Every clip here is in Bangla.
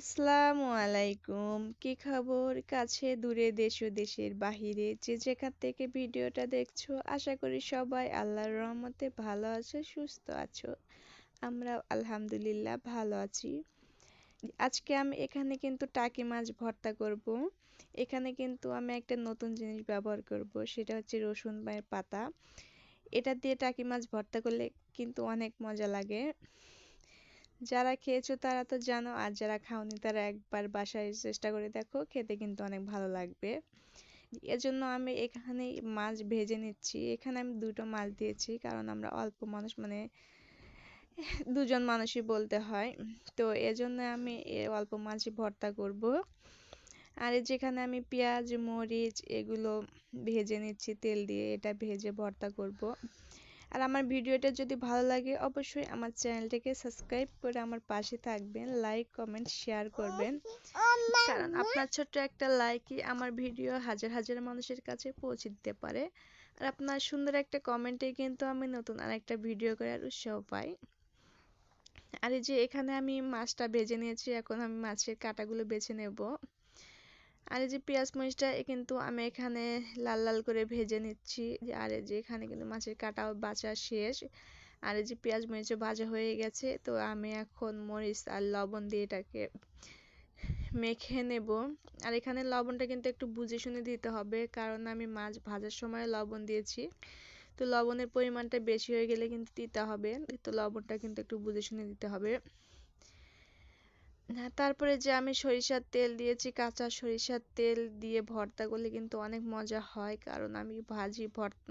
আসসালামু আলাইকুম। কি খবর? কাছে দূরে দেশ ও দেশের বাহিরে যে যেখান থেকে ভিডিওটা দেখছ, আশা করি সবাই আল্লাহর রহমতে ভালো আছো, সুস্থ আছো। আমরা আলহামদুলিল্লাহ ভালো আছি। আজকে আমি এখানে কিন্তু টাকি মাছ ভর্তা করব। এখানে কিন্তু আমি একটা নতুন জিনিস ব্যবহার করব, সেটা হচ্ছে রসুন পাতা। এটা দিয়ে টাকি মাছ ভর্তা করলে কিন্তু অনেক মজা লাগে। যারা খেয়েছো তারা তো জানো, আর যারা খাওনি তারা একবার বাসায় চেষ্টা করে দেখো, খেতে কিন্তু অনেক ভালো লাগবে। এজন্য আমি এখানে মাছ ভেজে নিচ্ছি। এখানে আমি দুটো মাছ দিয়েছি, কারণ আমরা অল্প মানুষ মানে দুজন মানুষই বলতে হয়। তো এজন্য আমি অল্প মাছই ভর্তা করব। আর যেখানে আমি পেঁয়াজ, মরিচ এগুলো ভেজে নিচ্ছি, তেল দিয়ে এটা ভেজে ভর্তা করব। আর আমার ভিডিওটা যদি ভালো লাগে, অবশ্যই আমার চ্যানেলটাকে সাবস্ক্রাইব করে আমার পাশে থাকবেন। লাইক কমেন্ট শেয়ার করবেন। কারণ আপনার ছোট্ট একটা লাইকই আমার ভিডিও হাজার হাজার মানুষের কাছে পৌঁছে দিতে পারে। আর আপনার সুন্দর একটা কমেন্টে কিন্তু আমি নতুন আর একটা ভিডিও করার উৎসাহ পাই। আর এই যে এখানে আমি মাছটা ভেজে নিয়েছি, এখন আমি মাছের কাঁটাগুলো বেছে নেব। আর এই যে পেঁয়াজ মরিচটা কিন্তু আমি এখানে লাল লাল করে ভেজে নিচ্ছি। আর এই যে এখানে কিন্তু মাছের কাটাও বাছা শেষ। আর এই যে পেঁয়াজ মরিচও ভাজা হয়ে গেছে, তো আমি এখন মরিচ আর লবণ দিয়ে এটাকে মেখে নেব। আর এখানে লবণটা কিন্তু একটু বুঝে শুনে দিতে হবে, কারণ আমি মাছ ভাজার সময় লবণ দিয়েছি। তো লবণের পরিমাণটা বেশি হয়ে গেলে কিন্তু দিতে হবে। তো লবণটা কিন্তু একটু বুঝে শুনে দিতে হবে। হ্যাঁ তারপরে যে আমি সরিষার তেল দিয়েছি, কাঁচা সরিষার তেল দিয়ে ভর্তা করলে কিন্তু অনেক মজা হয়। কারণ আমি ভাজি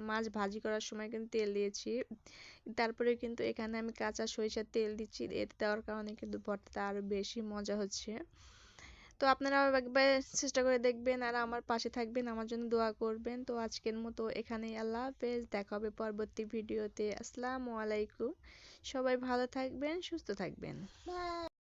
মাছ ভাজি করার সময় কিন্তু তেল দিয়েছি। তারপরে কিন্তু এখানে আমি কাঁচা সরিষার তেল দিচ্ছি। এতে দেওয়ার কারণে কিন্তু ভর্তাটা আরও বেশি মজা হচ্ছে। তো আপনারা একবার চেষ্টা করে দেখবেন আর আমার পাশে থাকবেন, আমার জন্য দোয়া করবেন। তো আজকের মতো এখানেই আল্লাহ হাফেজ। দেখা হবে পরবর্তী ভিডিওতে। আসসালামু আলাইকুম। সবাই ভালো থাকবেন, সুস্থ থাকবেন।